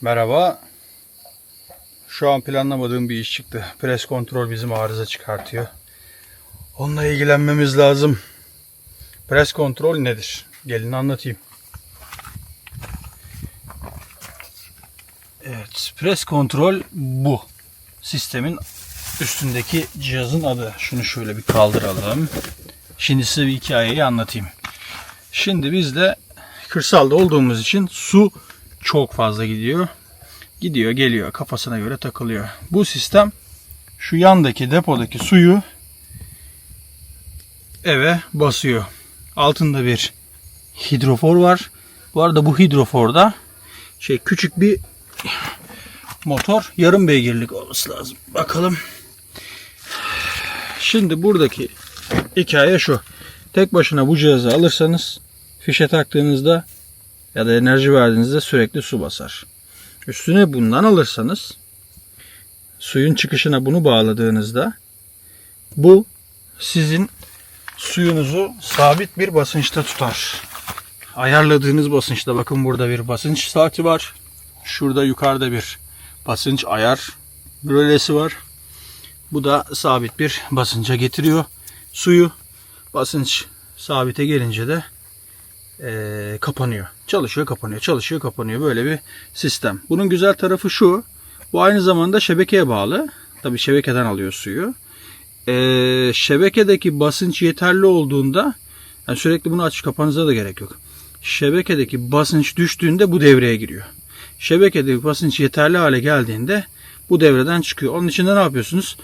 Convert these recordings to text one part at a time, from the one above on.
Merhaba. Şu an planlamadığım bir iş çıktı. Pres kontrol bizim arıza çıkartıyor. Onunla ilgilenmemiz lazım. Pres kontrol nedir? Gelin anlatayım. Evet, pres kontrol bu. Sistemin üstündeki cihazın adı. Şunu şöyle bir kaldıralım. Şimdi size bir hikayeyi anlatayım. Şimdi biz de kırsalda olduğumuz için su çok fazla gidiyor. Gidiyor geliyor kafasına göre takılıyor. Bu sistem şu yandaki depodaki suyu eve basıyor. Altında bir hidrofor var. Bu arada bu hidroforda şey küçük bir motor yarım beygirlik olması lazım. Bakalım. Şimdi buradaki hikaye şu. Tek başına bu cihazı alırsanız fişe taktığınızda ya da enerji verdiğinizde sürekli su basar. Üstüne bundan alırsanız suyun çıkışına bunu bağladığınızda bu sizin suyunuzu sabit bir basınçta tutar. Ayarladığınız basınçta bakın burada bir basınç saati var. Şurada yukarıda bir basınç ayar rölesi var. Bu da sabit bir basınca getiriyor suyu. Basınç sabite gelince de eee, kapanıyor. Çalışıyor, kapanıyor, çalışıyor, kapanıyor. Böyle bir sistem. Bunun güzel tarafı şu. Bu aynı zamanda şebekeye bağlı. Tabii şebekeden alıyor suyu. Eee, şebekedeki basınç yeterli olduğunda yani sürekli bunu açıp kapanıza da gerek yok. Şebekedeki basınç düştüğünde bu devreye giriyor. Şebekedeki basınç yeterli hale geldiğinde bu devreden çıkıyor. Onun için de ne yapıyorsunuz?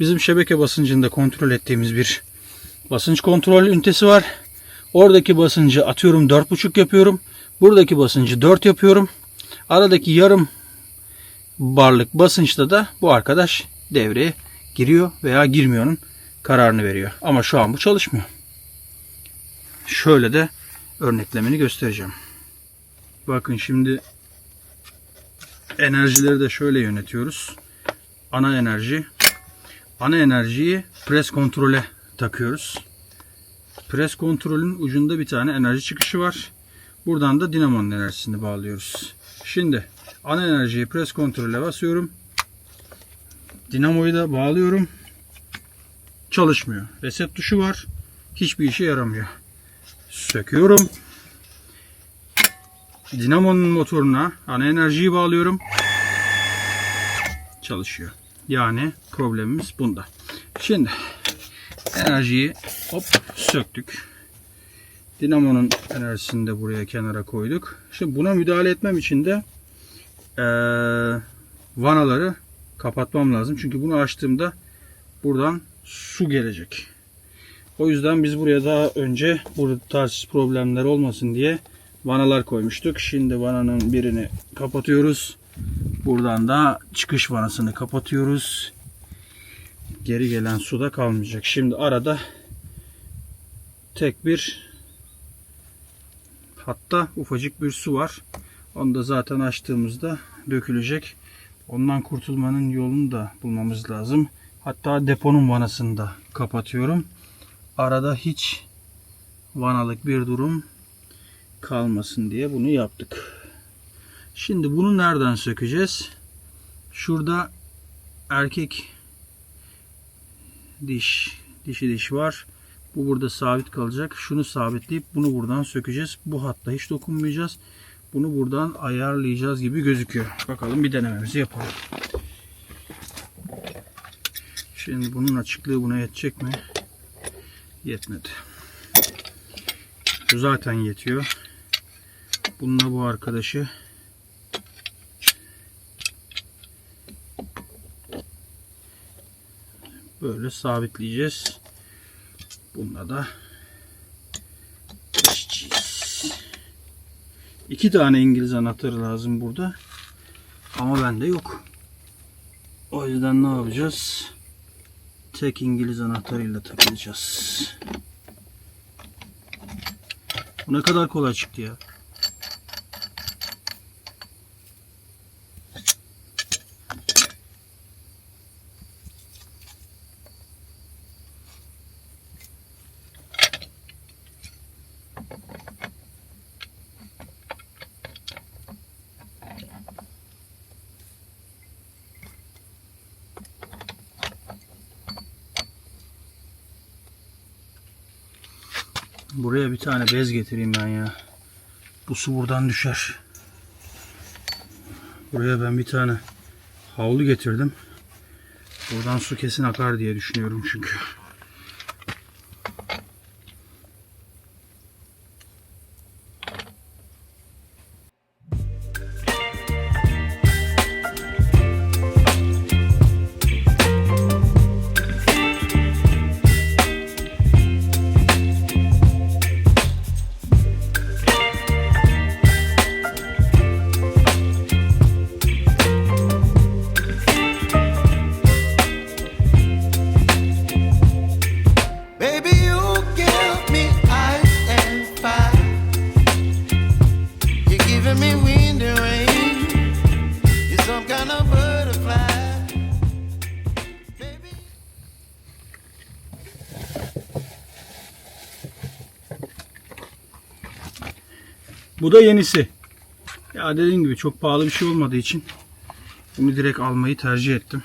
Bizim şebeke basıncında kontrol ettiğimiz bir basınç kontrol ünitesi var. Oradaki basıncı atıyorum 4.5 yapıyorum. Buradaki basıncı 4 yapıyorum. Aradaki yarım barlık basınçta da bu arkadaş devreye giriyor veya girmiyor'nun kararını veriyor. Ama şu an bu çalışmıyor. Şöyle de örneklemeni göstereceğim. Bakın şimdi enerjileri de şöyle yönetiyoruz. Ana enerji. Ana enerjiyi pres kontrole takıyoruz. Pres kontrolün ucunda bir tane enerji çıkışı var. Buradan da dinamonun enerjisini bağlıyoruz. Şimdi ana enerjiyi pres kontrole basıyorum. Dinamoyu da bağlıyorum. Çalışmıyor. Reset tuşu var. Hiçbir işe yaramıyor. Söküyorum. Dinamonun motoruna ana enerjiyi bağlıyorum. Çalışıyor. Yani problemimiz bunda. Şimdi enerjiyi hop söktük. Dinamonun enerjisini de buraya kenara koyduk. Şimdi buna müdahale etmem için de eee, vanaları kapatmam lazım. Çünkü bunu açtığımda buradan su gelecek. O yüzden biz buraya daha önce bu tarz problemler olmasın diye vanalar koymuştuk. Şimdi vananın birini kapatıyoruz. Buradan da çıkış vanasını kapatıyoruz. Geri gelen su da kalmayacak. Şimdi arada tek bir hatta ufacık bir su var. Onu da zaten açtığımızda dökülecek. Ondan kurtulmanın yolunu da bulmamız lazım. Hatta deponun vanasını da kapatıyorum. Arada hiç vanalık bir durum kalmasın diye bunu yaptık. Şimdi bunu nereden sökeceğiz? Şurada erkek diş, dişi diş var. Bu burada sabit kalacak. Şunu sabitleyip bunu buradan sökeceğiz. Bu hatta hiç dokunmayacağız. Bunu buradan ayarlayacağız gibi gözüküyor. Bakalım bir denememizi yapalım. Şimdi bunun açıklığı buna yetecek mi? Yetmedi. Bu zaten yetiyor. Bununla bu arkadaşı böyle sabitleyeceğiz. Bununla da geçeceğiz. İki tane İngiliz anahtarı lazım burada. Ama bende yok. O yüzden ne yapacağız? Tek İngiliz anahtarıyla takılacağız. Bu ne kadar kolay çıktı ya. Buraya bir tane bez getireyim ben ya. Bu su buradan düşer. Buraya ben bir tane havlu getirdim. Buradan su kesin akar diye düşünüyorum çünkü. Bu da yenisi. Ya dediğim gibi çok pahalı bir şey olmadığı için bunu direkt almayı tercih ettim.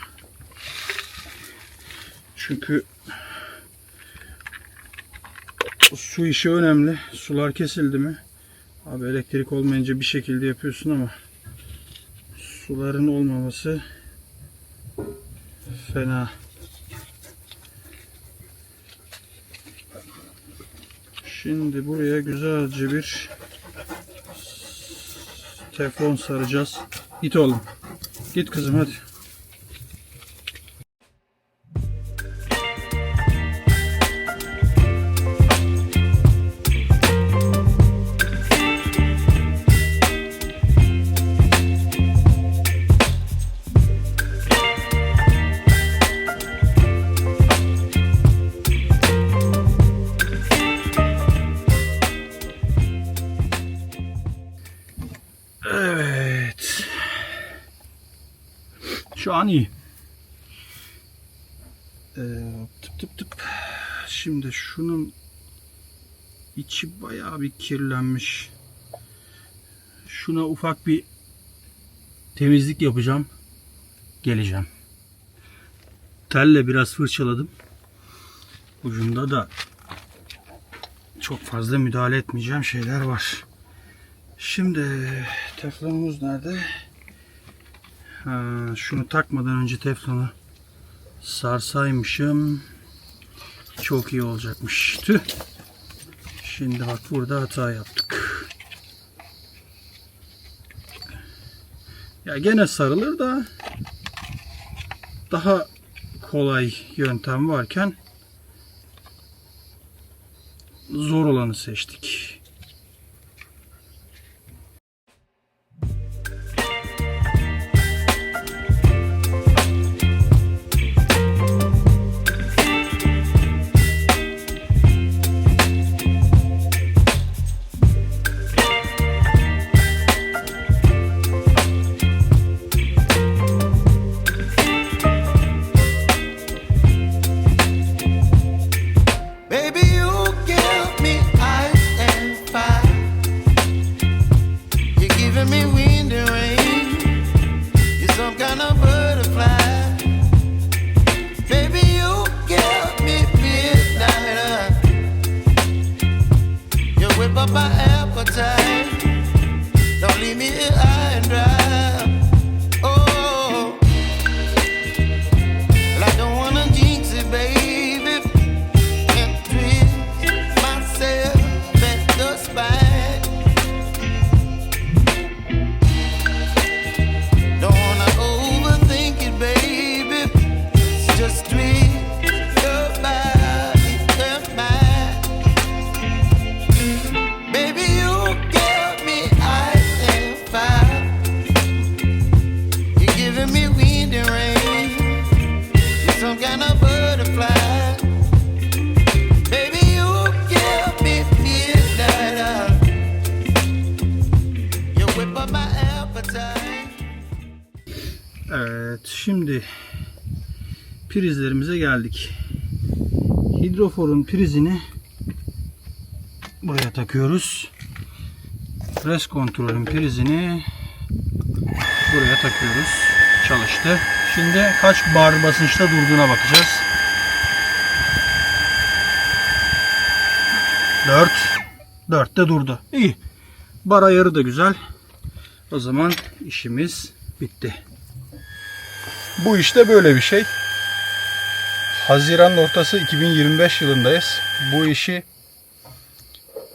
Çünkü su işi önemli. Sular kesildi mi? Abi elektrik olmayınca bir şekilde yapıyorsun ama suların olmaması fena. Şimdi buraya güzelce bir teflon saracağız. Git oğlum. Git kızım hadi. Şu an iyi. Ee, tıp tıp tıp. Şimdi şunun içi bayağı bir kirlenmiş. Şuna ufak bir temizlik yapacağım. Geleceğim. Telle biraz fırçaladım. Ucunda da çok fazla müdahale etmeyeceğim şeyler var. Şimdi teflonumuz nerede? Ha, şunu takmadan önce teflonu sarsaymışım. Çok iyi olacakmış. Tüh. Şimdi bak burada hata yaptık. Ya gene sarılır da daha kolay yöntem varken zor olanı seçtik. Prizlerimize geldik. Hidroforun prizini buraya takıyoruz. Res kontrolün prizini buraya takıyoruz. Çalıştı. Şimdi kaç bar basınçta durduğuna bakacağız. 4. 4 de durdu. İyi. Bar ayarı da güzel. O zaman işimiz bitti. Bu işte böyle bir şey. Haziran ortası 2025 yılındayız. Bu işi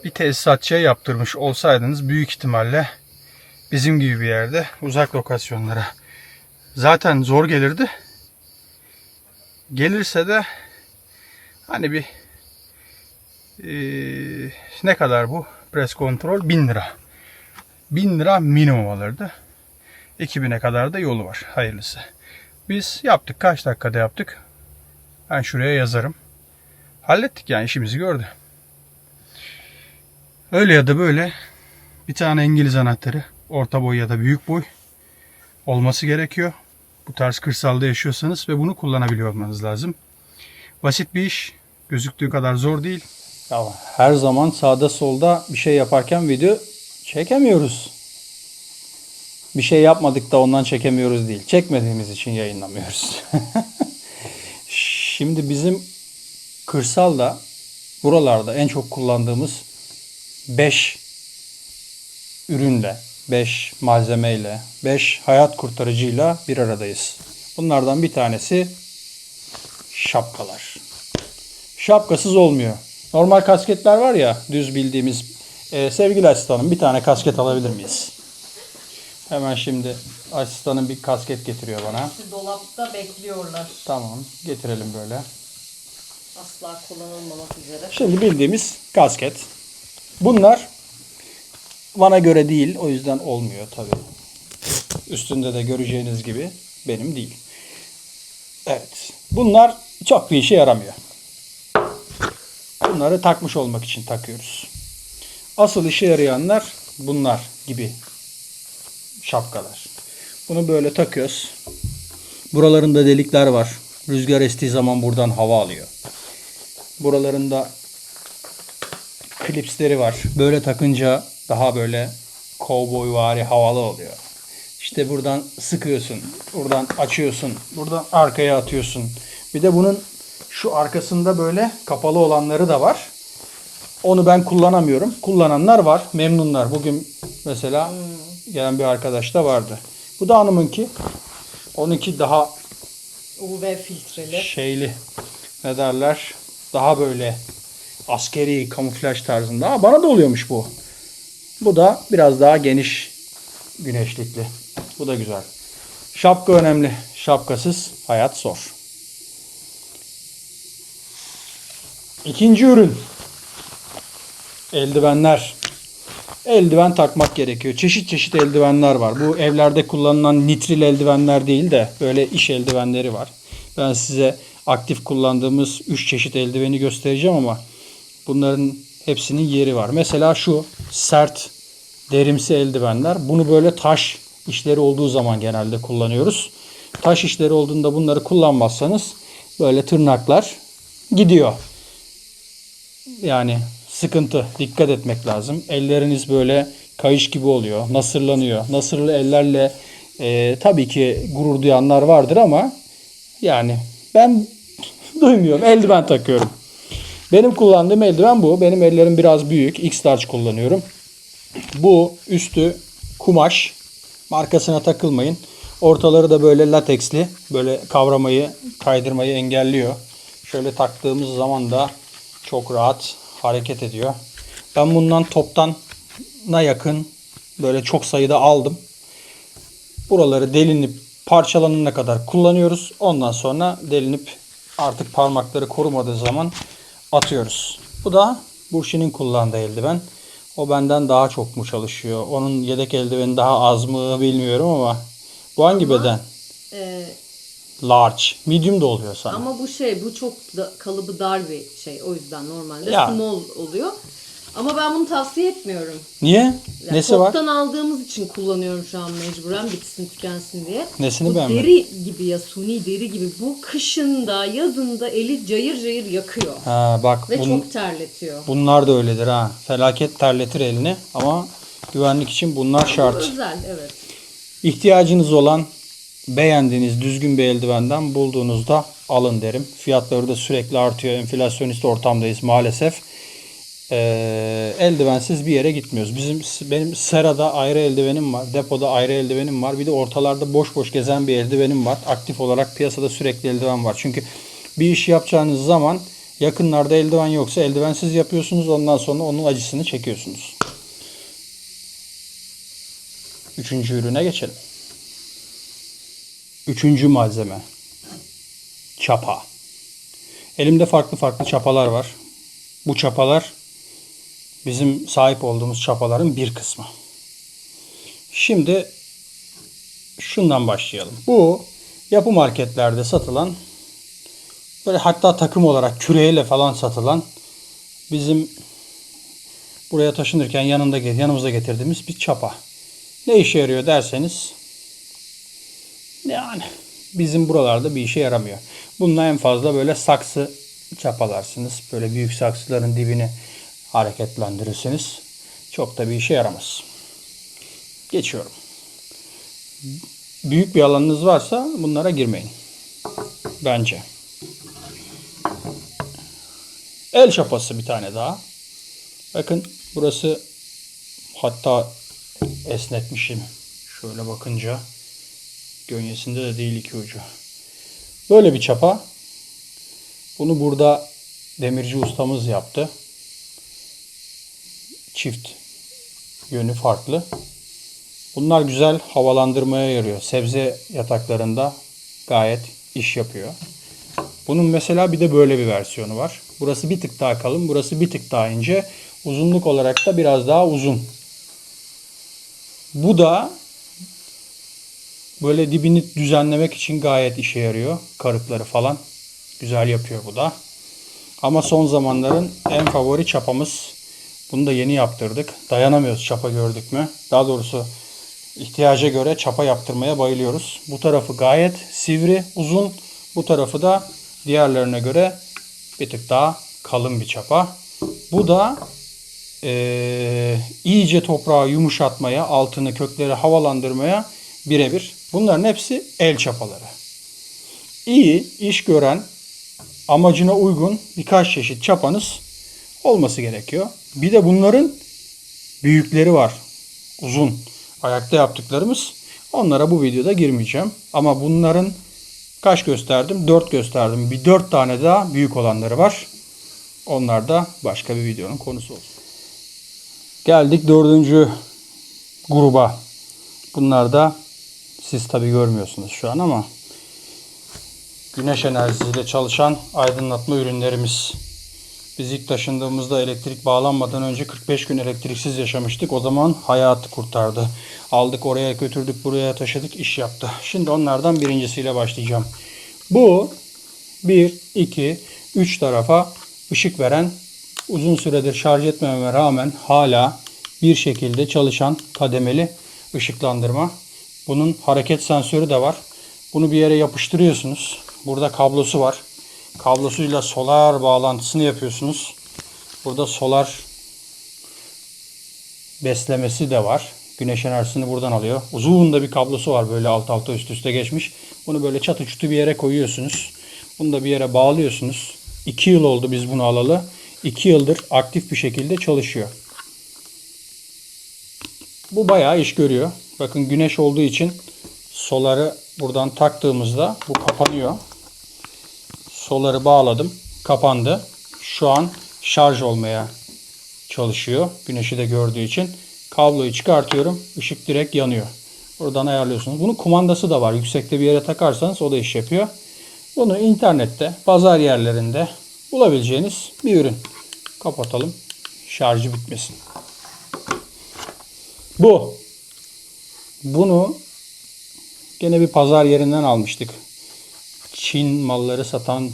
bir tesisatçıya yaptırmış olsaydınız büyük ihtimalle bizim gibi bir yerde uzak lokasyonlara zaten zor gelirdi. Gelirse de hani bir eee, ne kadar bu pres kontrol 1000 lira. 1000 lira minimum alırdı. 2000'e kadar da yolu var. Hayırlısı. Biz yaptık. Kaç dakikada yaptık? Ben şuraya yazarım. Hallettik yani işimizi gördü. Öyle ya da böyle bir tane İngiliz anahtarı orta boy ya da büyük boy olması gerekiyor. Bu tarz kırsalda yaşıyorsanız ve bunu kullanabiliyor olmanız lazım. Basit bir iş. Gözüktüğü kadar zor değil. Ya her zaman sağda solda bir şey yaparken video çekemiyoruz. Bir şey yapmadık da ondan çekemiyoruz değil. Çekmediğimiz için yayınlamıyoruz. Şimdi bizim kırsalda buralarda en çok kullandığımız 5 ürünle, 5 malzemeyle, 5 hayat kurtarıcıyla bir aradayız. Bunlardan bir tanesi şapkalar. Şapkasız olmuyor. Normal kasketler var ya düz bildiğimiz. Ee, sevgili asistanım bir tane kasket alabilir miyiz? Hemen şimdi asistanım bir kasket getiriyor bana. Dolapta bekliyorlar. Tamam getirelim böyle. Asla kullanılmamak üzere. Şimdi bildiğimiz kasket. Bunlar bana göre değil. O yüzden olmuyor tabii. Üstünde de göreceğiniz gibi benim değil. Evet. Bunlar çok bir işe yaramıyor. Bunları takmış olmak için takıyoruz. Asıl işe yarayanlar bunlar gibi şapkalar. Bunu böyle takıyoruz. Buralarında delikler var. Rüzgar estiği zaman buradan hava alıyor. Buralarında klipsleri var. Böyle takınca daha böyle kovboy vari havalı oluyor. İşte buradan sıkıyorsun. Buradan açıyorsun. Buradan arkaya atıyorsun. Bir de bunun şu arkasında böyle kapalı olanları da var. Onu ben kullanamıyorum. Kullananlar var. Memnunlar. Bugün mesela gelen bir arkadaş da vardı. Bu da hanımınki. Onunki daha UV filtreli. şeyli ne derler daha böyle askeri kamuflaj tarzında. Aa, bana da oluyormuş bu. Bu da biraz daha geniş güneşlikli. Bu da güzel. Şapka önemli. Şapkasız hayat zor. İkinci ürün. Eldivenler. Eldiven takmak gerekiyor. Çeşit çeşit eldivenler var. Bu evlerde kullanılan nitril eldivenler değil de böyle iş eldivenleri var. Ben size aktif kullandığımız 3 çeşit eldiveni göstereceğim ama bunların hepsinin yeri var. Mesela şu sert derimsi eldivenler. Bunu böyle taş işleri olduğu zaman genelde kullanıyoruz. Taş işleri olduğunda bunları kullanmazsanız böyle tırnaklar gidiyor. Yani sıkıntı. Dikkat etmek lazım. Elleriniz böyle kayış gibi oluyor. Nasırlanıyor. Nasırlı ellerle e, tabii ki gurur duyanlar vardır ama yani ben duymuyorum. Eldiven takıyorum. Benim kullandığım eldiven bu. Benim ellerim biraz büyük. X-Large kullanıyorum. Bu üstü kumaş. Markasına takılmayın. Ortaları da böyle lateksli. Böyle kavramayı, kaydırmayı engelliyor. Şöyle taktığımız zaman da çok rahat hareket ediyor. Ben bundan toptana yakın böyle çok sayıda aldım. Buraları delinip parçalanana kadar kullanıyoruz. Ondan sonra delinip artık parmakları korumadığı zaman atıyoruz. Bu da Burşi'nin kullandığı eldiven. O benden daha çok mu çalışıyor? Onun yedek eldiveni daha az mı bilmiyorum ama bu hangi beden? Ee, Large. Medium da oluyor sana. ama bu şey bu çok da, kalıbı dar bir şey. O yüzden normalde Ya. small oluyor. Ama ben bunu tavsiye etmiyorum. Niye? Yani Nesi var? toptan aldığımız için kullanıyorum şu an mecburen bitsin tükensin diye. Nesini bu beğenmedin? deri gibi ya suni deri gibi bu kışında yazında eli cayır cayır yakıyor. Ha bak Ve bun- çok terletiyor. bunlar da öyledir ha. Felaket terletir elini ama güvenlik için bunlar şart. Özel evet. İhtiyacınız olan beğendiğiniz düzgün bir eldivenden bulduğunuzda alın derim. Fiyatları da sürekli artıyor. Enflasyonist ortamdayız maalesef. Ee, eldivensiz bir yere gitmiyoruz. Bizim benim serada ayrı eldivenim var, depoda ayrı eldivenim var. Bir de ortalarda boş boş gezen bir eldivenim var. Aktif olarak piyasada sürekli eldiven var. Çünkü bir iş yapacağınız zaman yakınlarda eldiven yoksa eldivensiz yapıyorsunuz. Ondan sonra onun acısını çekiyorsunuz. Üçüncü ürüne geçelim. Üçüncü malzeme. Çapa. Elimde farklı farklı çapalar var. Bu çapalar bizim sahip olduğumuz çapaların bir kısmı. Şimdi şundan başlayalım. Bu yapı marketlerde satılan böyle hatta takım olarak küreyle falan satılan bizim buraya taşınırken yanında yanımızda getirdiğimiz bir çapa. Ne işe yarıyor derseniz yani bizim buralarda bir işe yaramıyor. Bununla en fazla böyle saksı çapalarsınız. Böyle büyük saksıların dibini hareketlendirirsiniz. Çok da bir işe yaramaz. Geçiyorum. Büyük bir alanınız varsa bunlara girmeyin. Bence. El çapası bir tane daha. Bakın burası hatta esnetmişim. Şöyle bakınca gönyesinde de değil iki ucu. Böyle bir çapa. Bunu burada demirci ustamız yaptı. Çift yönü farklı. Bunlar güzel havalandırmaya yarıyor. Sebze yataklarında gayet iş yapıyor. Bunun mesela bir de böyle bir versiyonu var. Burası bir tık daha kalın, burası bir tık daha ince. Uzunluk olarak da biraz daha uzun. Bu da böyle dibini düzenlemek için gayet işe yarıyor. Karıkları falan güzel yapıyor bu da. Ama son zamanların en favori çapamız. Bunu da yeni yaptırdık. Dayanamıyoruz çapa gördük mü. Daha doğrusu ihtiyaca göre çapa yaptırmaya bayılıyoruz. Bu tarafı gayet sivri, uzun. Bu tarafı da diğerlerine göre bir tık daha kalın bir çapa. Bu da eee, iyice toprağı yumuşatmaya, altını, kökleri havalandırmaya birebir. Bunların hepsi el çapaları. İyi iş gören, amacına uygun birkaç çeşit çapanız olması gerekiyor. Bir de bunların büyükleri var. Uzun. Ayakta yaptıklarımız. Onlara bu videoda girmeyeceğim. Ama bunların kaç gösterdim? 4 gösterdim. Bir 4 tane daha büyük olanları var. Onlar da başka bir videonun konusu olsun. Geldik dördüncü gruba. Bunlar da siz tabi görmüyorsunuz şu an ama güneş enerjisiyle çalışan aydınlatma ürünlerimiz. Biz ilk taşındığımızda elektrik bağlanmadan önce 45 gün elektriksiz yaşamıştık. O zaman hayatı kurtardı. Aldık oraya götürdük buraya taşıdık iş yaptı. Şimdi onlardan birincisiyle başlayacağım. Bu 1, 2, 3 tarafa ışık veren uzun süredir şarj etmememe rağmen hala bir şekilde çalışan kademeli ışıklandırma. Bunun hareket sensörü de var. Bunu bir yere yapıştırıyorsunuz. Burada kablosu var. Kablosuyla solar bağlantısını yapıyorsunuz. Burada solar beslemesi de var. Güneş enerjisini buradan alıyor. Uzun da bir kablosu var böyle alt alta üst üste geçmiş. Bunu böyle çatı çutu bir yere koyuyorsunuz. Bunu da bir yere bağlıyorsunuz. 2 yıl oldu biz bunu alalı. 2 yıldır aktif bir şekilde çalışıyor. Bu bayağı iş görüyor. Bakın güneş olduğu için soları buradan taktığımızda bu kapanıyor. Soları bağladım. Kapandı. Şu an şarj olmaya çalışıyor. Güneşi de gördüğü için. Kabloyu çıkartıyorum. Işık direkt yanıyor. Buradan ayarlıyorsunuz. Bunun kumandası da var. Yüksekte bir yere takarsanız o da iş yapıyor. Bunu internette, pazar yerlerinde bulabileceğiniz bir ürün. Kapatalım. Şarjı bitmesin. Bu. Bunu gene bir pazar yerinden almıştık. Çin malları satan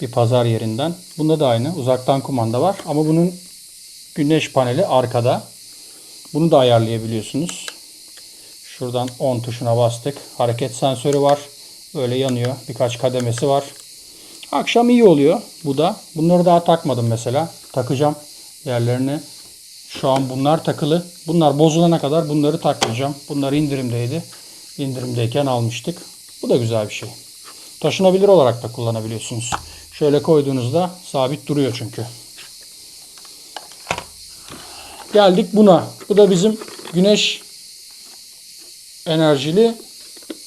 bir pazar yerinden. Bunda da aynı. Uzaktan kumanda var. Ama bunun güneş paneli arkada. Bunu da ayarlayabiliyorsunuz. Şuradan on tuşuna bastık. Hareket sensörü var. Böyle yanıyor. Birkaç kademesi var. Akşam iyi oluyor bu da. Bunları daha takmadım mesela. Takacağım yerlerini. Şu an bunlar takılı. Bunlar bozulana kadar bunları takmayacağım. Bunlar indirimdeydi. İndirimdeyken almıştık. Bu da güzel bir şey. Taşınabilir olarak da kullanabiliyorsunuz. Şöyle koyduğunuzda sabit duruyor çünkü. geldik buna. Bu da bizim güneş enerjili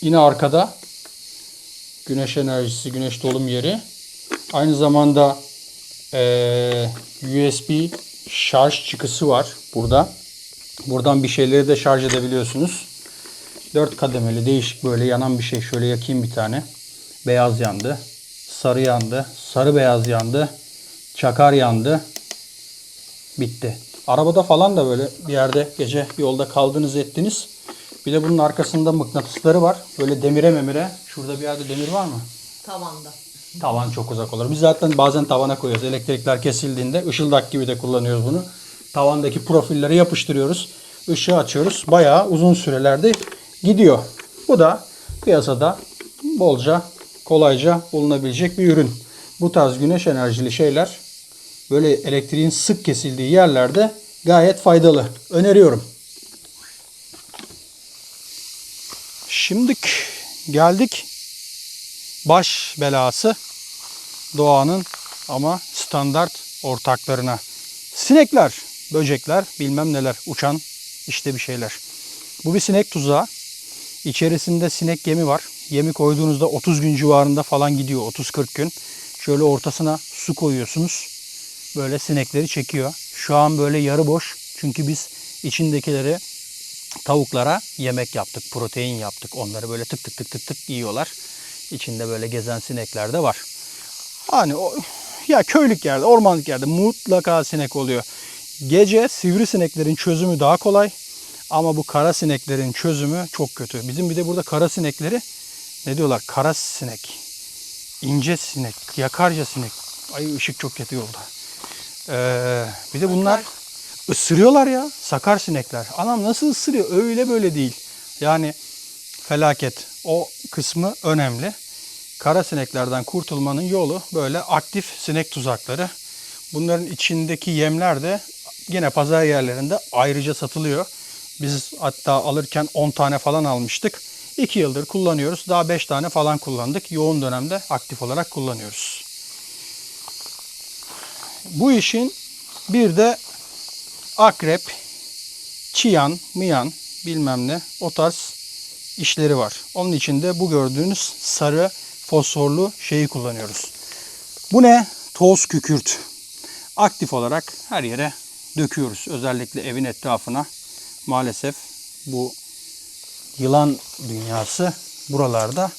yine arkada. Güneş enerjisi, güneş dolum yeri. Aynı zamanda eee, USB şarj çıkısı var burada. Buradan bir şeyleri de şarj edebiliyorsunuz. 4 kademeli değişik böyle yanan bir şey. Şöyle yakayım bir tane. Beyaz yandı. Sarı yandı. Sarı beyaz yandı. Çakar yandı. Bitti. Arabada falan da böyle bir yerde gece yolda kaldınız ettiniz. Bir de bunun arkasında mıknatısları var. Böyle demire memire. Şurada bir yerde demir var mı? Tavanda. Tavan çok uzak olur. Biz zaten bazen tavana koyuyoruz. Elektrikler kesildiğinde ışıldak gibi de kullanıyoruz bunu. Tavandaki profilleri yapıştırıyoruz. Işığı açıyoruz. Bayağı uzun sürelerde gidiyor. Bu da piyasada bolca, kolayca bulunabilecek bir ürün. Bu tarz güneş enerjili şeyler böyle elektriğin sık kesildiği yerlerde gayet faydalı. Öneriyorum. Şimdi geldik baş belası doğanın ama standart ortaklarına. Sinekler, böcekler, bilmem neler, uçan işte bir şeyler. Bu bir sinek tuzağı. İçerisinde sinek yemi var. Yemi koyduğunuzda 30 gün civarında falan gidiyor. 30-40 gün. Şöyle ortasına su koyuyorsunuz. Böyle sinekleri çekiyor. Şu an böyle yarı boş. Çünkü biz içindekileri tavuklara yemek yaptık. Protein yaptık. Onları böyle tık tık tık tık tık yiyorlar. İçinde böyle gezen sinekler de var. Hani o ya köylük yerde, ormanlık yerde mutlaka sinek oluyor. Gece sivrisineklerin çözümü daha kolay. Ama bu kara sineklerin çözümü çok kötü. Bizim bir de burada kara sinekleri ne diyorlar? Kara sinek, ince sinek, yakarca sinek. Ay ışık çok kötü yolda. Ee, bir de bunlar ısırıyorlar ya. Sakar sinekler. Anam nasıl ısırıyor? Öyle böyle değil. Yani felaket. O kısmı önemli. Kara sineklerden kurtulmanın yolu böyle aktif sinek tuzakları. Bunların içindeki yemler de yine pazar yerlerinde ayrıca satılıyor. Biz hatta alırken 10 tane falan almıştık. 2 yıldır kullanıyoruz. Daha 5 tane falan kullandık. Yoğun dönemde aktif olarak kullanıyoruz. Bu işin bir de akrep, çiyan, miyan bilmem ne o tarz işleri var. Onun için de bu gördüğünüz sarı fosforlu şeyi kullanıyoruz. Bu ne? Toz kükürt. Aktif olarak her yere döküyoruz. Özellikle evin etrafına. Maalesef bu yılan dünyası buralarda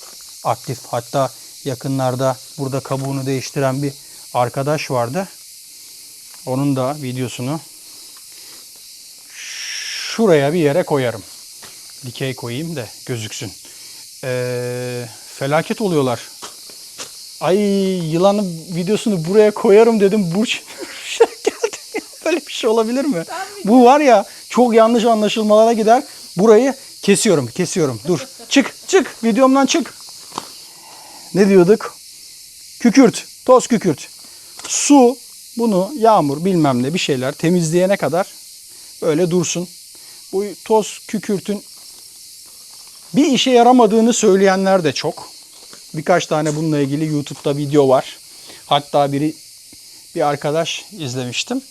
aktif. Hatta yakınlarda burada kabuğunu değiştiren bir arkadaş vardı. Onun da videosunu şuraya bir yere koyarım. Dikey koyayım da gözüksün. Ee, felaket oluyorlar. Ay yılanın videosunu buraya koyarım dedim. Burç şey geldi. Böyle bir şey olabilir mi? Bu var ya çok yanlış anlaşılmalara gider. Burayı kesiyorum, kesiyorum. Dur. Çık, çık. Videomdan çık. Ne diyorduk? Kükürt, toz kükürt. Su bunu yağmur bilmem ne bir şeyler temizleyene kadar böyle dursun. Bu toz kükürtün bir işe yaramadığını söyleyenler de çok. Birkaç tane bununla ilgili YouTube'da video var. Hatta biri bir arkadaş izlemiştim.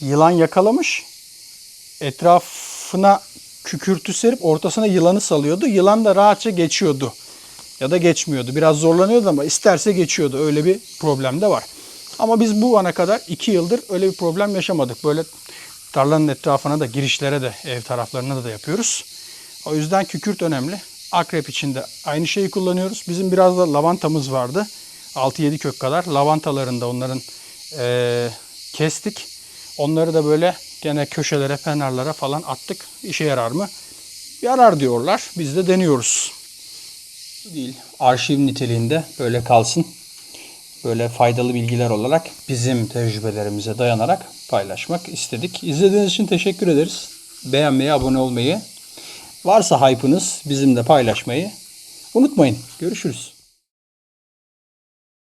Yılan yakalamış. Etrafına kükürtü serip ortasına yılanı salıyordu. Yılan da rahatça geçiyordu. Ya da geçmiyordu. Biraz zorlanıyordu ama isterse geçiyordu. Öyle bir problem de var. Ama biz bu ana kadar 2 yıldır öyle bir problem yaşamadık. Böyle tarlanın etrafına da girişlere de ev taraflarına da yapıyoruz. O yüzden kükürt önemli. Akrep için de aynı şeyi kullanıyoruz. Bizim biraz da lavantamız vardı. 6-7 kök kadar. Lavantalarında onların eee, kestik. Onları da böyle gene köşelere, kenarlara falan attık. İşe yarar mı? Yarar diyorlar. Biz de deniyoruz. Değil. Arşiv niteliğinde böyle kalsın. Böyle faydalı bilgiler olarak bizim tecrübelerimize dayanarak paylaşmak istedik. İzlediğiniz için teşekkür ederiz. Beğenmeyi, abone olmayı, varsa hype'ınız bizimle paylaşmayı unutmayın. Görüşürüz.